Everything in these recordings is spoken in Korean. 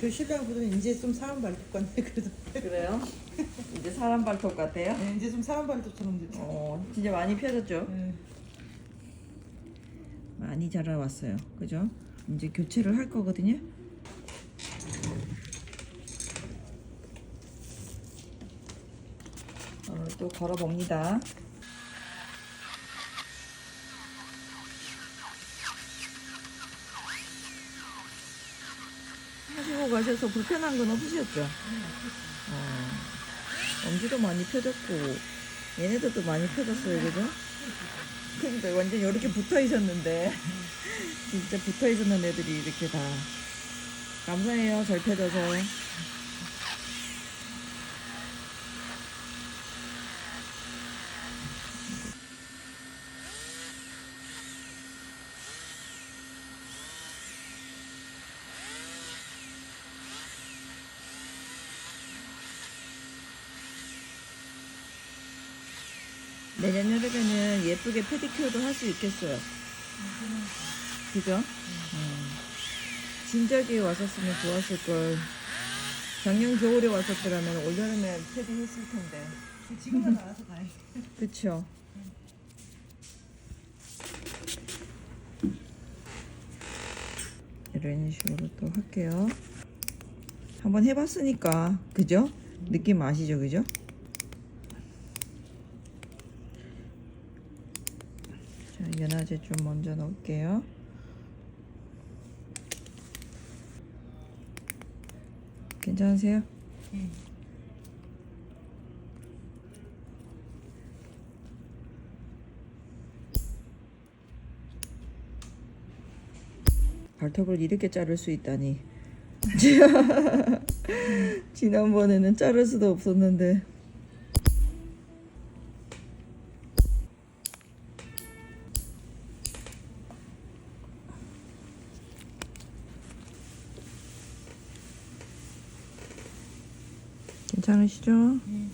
그 신랑분은 이제 좀 사람 발톱 같네 그래도 그래요? 이제 사람 발톱 같아요? 네, 이제 좀 사람 발톱처럼 됐어. 어, 진짜 많이 펴졌죠? 네. 많이 자라왔어요. 그죠? 이제 교체를 할 거거든요. 오늘 또 걸어봅니다. 가셔서 불편한 건 없으셨죠? 어, 엄지도 많이 펴졌고 얘네들도 많이 펴졌어요, 그죠? 그러니까 완전 이렇게 붙어 있었는데 진짜 붙어 있었는 애들이 이렇게 다 감사해요, 잘 펴져서. 내년 여름에는 예쁘게 페디큐어도 할 수 있겠어요. 그죠? 음. 진작에 왔었으면 좋았을 걸. 작년 겨울에 왔었더라면 올 여름에 페디 했을 텐데. 지금은 알아서 다행. 그쵸? 이런 식으로 또 할게요. 한번 해봤으니까, 그죠? 느낌 아시죠, 그죠? 연화제 좀 먼저 넣을게요. 괜찮으세요? 네. 발톱을 이렇게 자를 수 있다니. 지난번에는 자를 수도 없었는데. 괜찮으시죠? 네.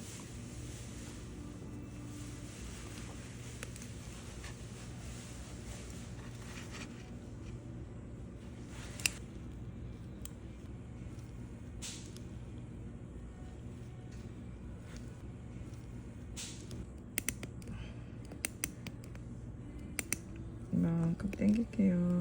이만큼 당길게요.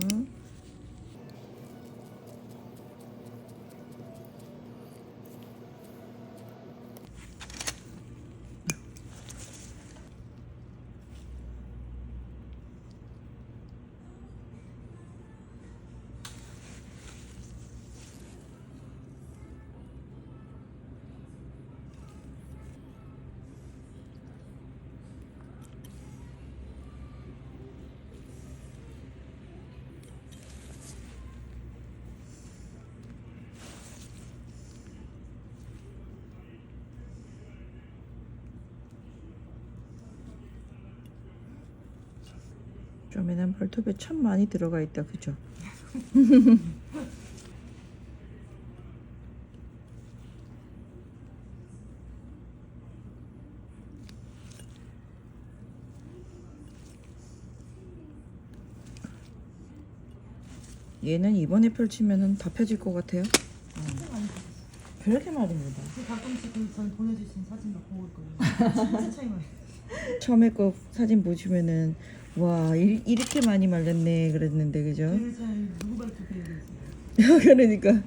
좀에는 발톱에 참 많이 들어가 있다, 그죠? 얘는 이번에 펼치면은 다 펴질 것 같아요. 그렇게 말입니다. 그 가끔씩 그전 보내주신 사진 막 보고 있거든요. 진짜 차이 많이. 처음에 거 사진 보시면은 와 이, 이렇게 많이 말렸네 그랬는데 그죠? 누구? 그래서. 그러니까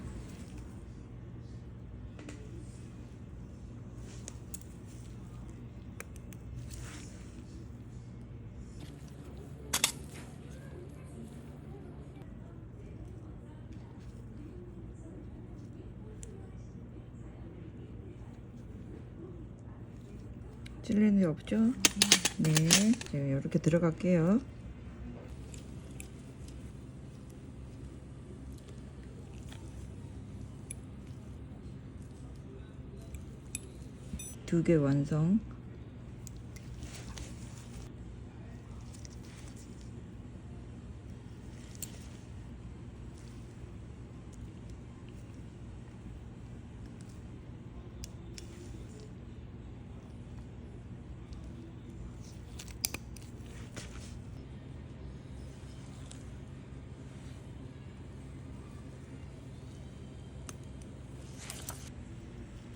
찔리는 데 없죠? 네, 제가 이렇게 들어갈게요. 두 개 완성.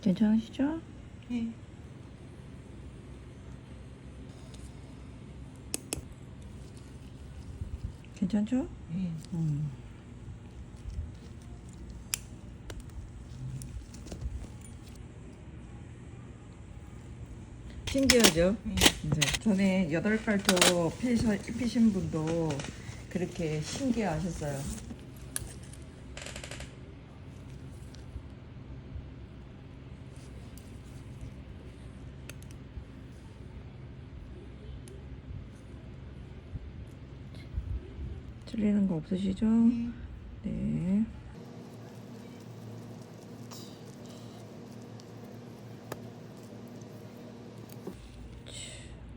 괜찮으시죠? 예. 괜찮죠? 예. 음. 신기하죠? 예. 네. 전에 여덟 피셔, 피신 분도 그렇게 신기해하셨어요. 틀리는 거 없으시죠? 예. 네.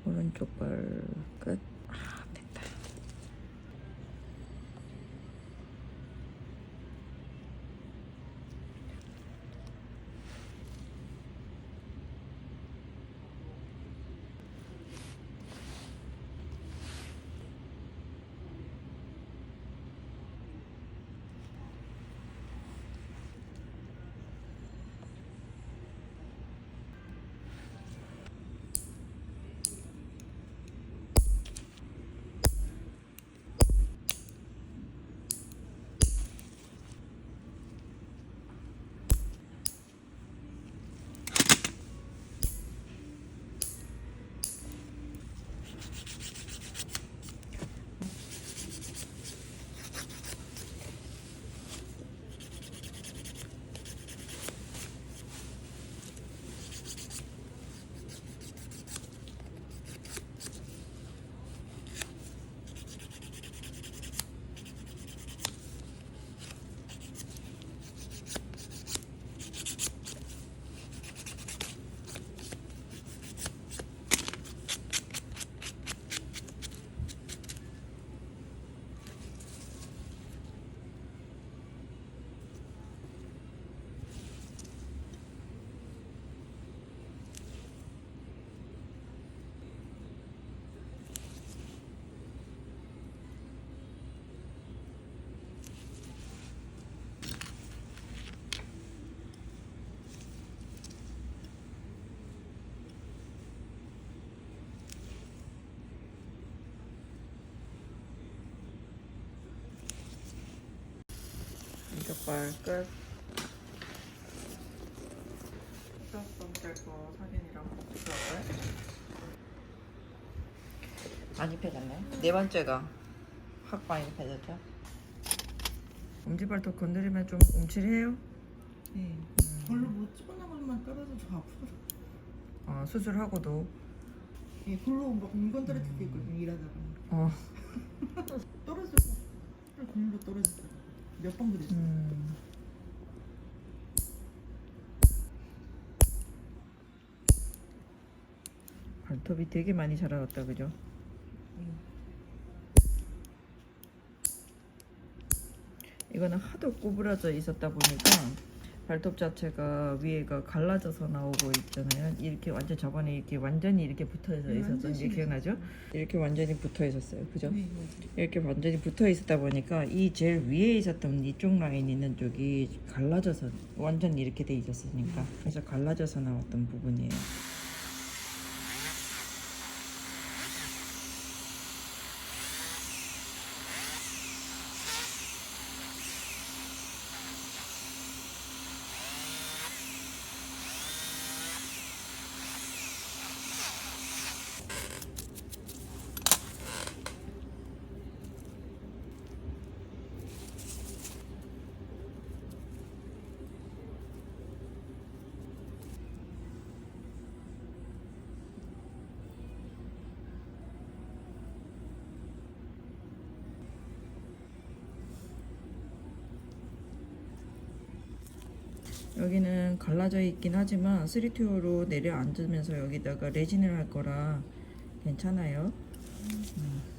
오른쪽 발 끝. 발 끝. 수납성 뗄거 사진이랑 찍어볼까요? 많이 펴졌네. 네 번째가 확 많이 펴졌죠? 엄지발톱 건드리면 좀 움찔해요? 예. 별로 뭐 찌꺼난 것만 깔아서 저 아프더라고요. 어, 수술하고도 예, 별로 막 물건 떨어질 때 있거든요, 일하다가. 어, 떨어지고, 글로 떨어졌어요. 몇 번 그랬어요. 음, 발톱이 되게 많이 자라갔다 그죠? 이거는 하도 구부러져 있었다 보니까 발톱 자체가 위에가 갈라져서 나오고 있잖아요. 이렇게 완전 저번에 이렇게 완전히 이렇게 붙어져 네, 있었던 게 기억나죠? 이렇게 완전히 붙어 있었어요. 그죠? 네. 이렇게 완전히 붙어 있었다 보니까 이 제일 위에 있었던 이쪽 라인 있는 쪽이 갈라져서 완전 이렇게 돼 있었으니까 그래서 갈라져서 나왔던 부분이에요. 여기는 갈라져 있긴 하지만 3튜어로 내려앉으면서 여기다가 레진을 할 거라 괜찮아요. 음.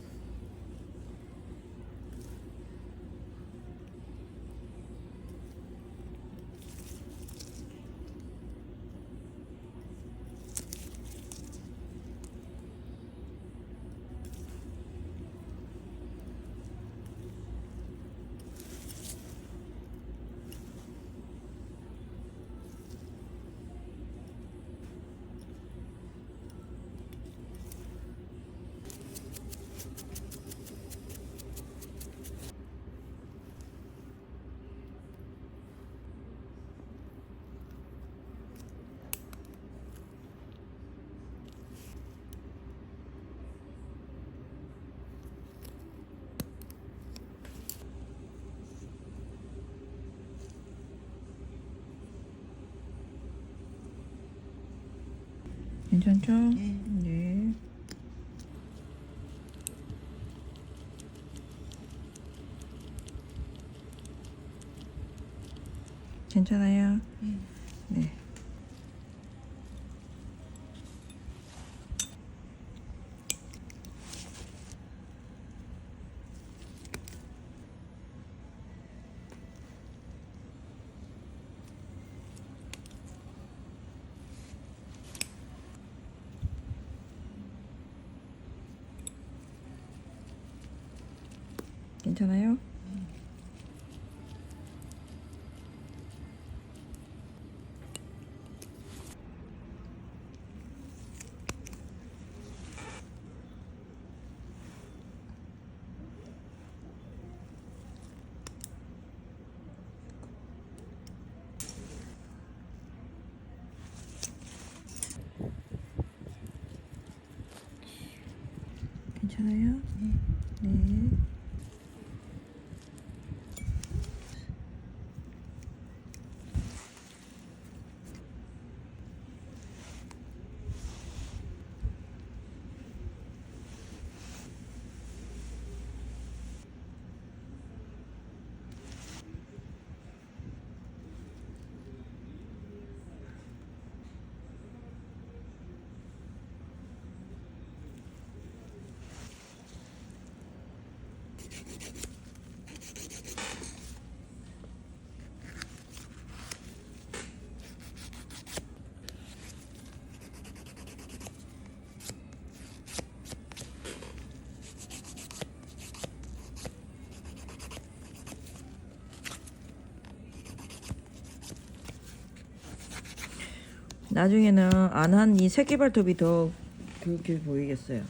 괜찮죠? 네. 네. 괜찮아요? 네. 네. 괜찮아요? 괜찮아요? 네. 네. 나중에는 안 한 이 새끼발톱이 더 그렇게 보이겠어요.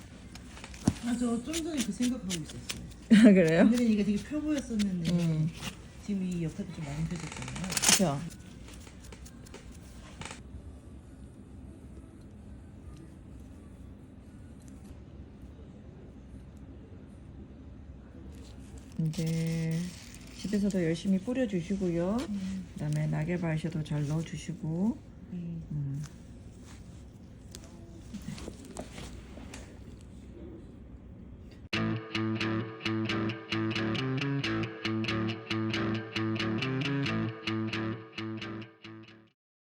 아, 저 좀 전에 그 생각하고 있었어요. 아, 그래요? 오늘은 이게 되게 펴 보였었는데 음. 지금 이 옆에도 좀 많이 펴졌잖아요. 그죠? 이제 집에서도 열심히 뿌려주시고요. 음. 그다음에 낙엽 아이셔도 잘 넣어주시고 네. 음,